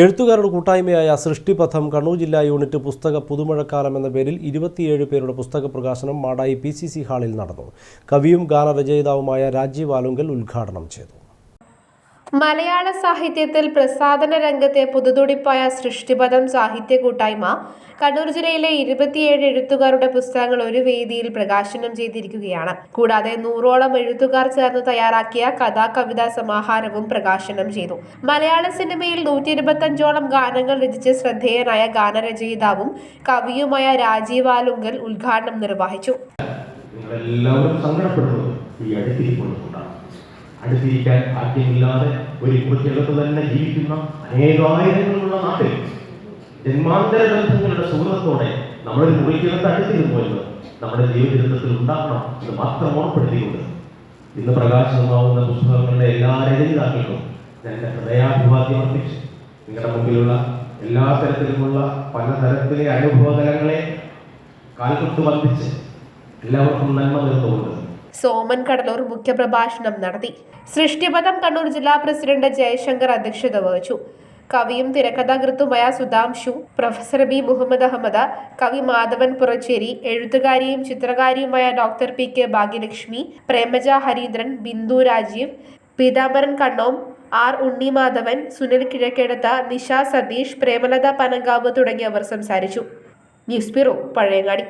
എഴുത്തുകാരുടെ കൂട്ടായ്മയായ സൃഷ്ടിപഥം കണ്ണൂർ ജില്ലാ യൂണിറ്റ് പുസ്തക പുതുമഴക്കാലം എന്ന പേരിൽ ഇരുപത്തിയേഴ് പേരുടെ പുസ്തക പ്രകാശനം മാടായി പി ഹാളിൽ നടന്നു. കവിയും ഗാനരചയിതാവുമായ രാജീവ് ആലുങ്കൽ ഉദ്ഘാടനം ചെയ്തു. മലയാള സാഹിത്യത്തിൽ പ്രസാധന രംഗത്തെ പുതുതുടിപ്പായ സൃഷ്ടിപഥം സാഹിത്യ കൂട്ടായ്മ കണ്ണൂർ ജില്ലയിലെ ഇരുപത്തിയേഴ് എഴുത്തുകാരുടെ പുസ്തകങ്ങൾ ഒരു വേദിയിൽ പ്രകാശനം ചെയ്തിരിക്കുകയാണ്. കൂടാതെ നൂറോളം എഴുത്തുകാർ ചേർന്ന് തയ്യാറാക്കിയ കഥാ കവിതാ സമാഹാരവും പ്രകാശനം ചെയ്തു. മലയാള സിനിമയിൽ നൂറ്റി ഇരുപത്തഞ്ചോളം ഗാനങ്ങൾ രചിച്ച് ശ്രദ്ധേയനായ ഗാനരചയിതാവും കവിയുമായ രാജീവ് ആലുങ്കൽ ഉദ്ഘാടനം നിർവഹിച്ചു. അടുത്തിരിക്കൊണ്ടുകൊണ്ടാണ് അടുത്തിരിക്കാൻ ഭാഗ്യമില്ലാതെ ഒരു കുറിച്ചകത്ത് തന്നെ ജീവിക്കുന്ന അനേകായിരങ്ങളുള്ള നാട്ടിൽ ജന്മാന്തര ബന്ധങ്ങളുടെ സുഹൃത്തോടെ നമ്മളൊരു മുറിക്കകത്ത് അടുത്തിരുന്നു എന്ന് നമ്മുടെ ജീവിതത്തിൽ ഉണ്ടാക്കണം എന്ന് മാത്രം ഓർപ്പെടുത്തിക്കൊണ്ട് ഇന്ന് പ്രകാശനമാവുന്ന പുസ്തകങ്ങളുടെ എല്ലാ രചയിതാക്കൾക്കും എന്റെ ഹൃദയാഭിവാദ്യം അർപ്പിച്ച് നിങ്ങളുടെ മുമ്പിലുള്ള എല്ലാ തരത്തിലുമുള്ള പലതരത്തിലെ അനുഭവതലങ്ങളെ കാൽക്കൊട്ട് വന്ദിച്ച് എല്ലാവർക്കും നന്മ നേർന്നുകൊണ്ട് സോമൻ കടലൂർ മുഖ്യപ്രഭാഷണം നടത്തി. സൃഷ്ടിപഥം കണ്ണൂർ ജില്ലാ പ്രസിഡന്റ് ജയശങ്കർ അധ്യക്ഷത വഹിച്ചു. കവിയും തിരക്കഥാകൃത്തുമായ സുധാംശു പ്രൊഫസർ ബി മുഹമ്മദ് അഹമ്മദ കവി മാധവൻ പുറച്ചേരി എഴുത്തുകാരിയും ചിത്രകാരിയുമായ doctor P K Bhagyalakshmi Premaja Harindran Bindu Rajeev Peethambaran Kannom R Unnimadhavan Sunil Kizhakkedutha Nisha Satheesh Premalatha Panankavu തുടങ്ങിയവർ സംസാരിച്ചു. News bureau Pazhayangadi.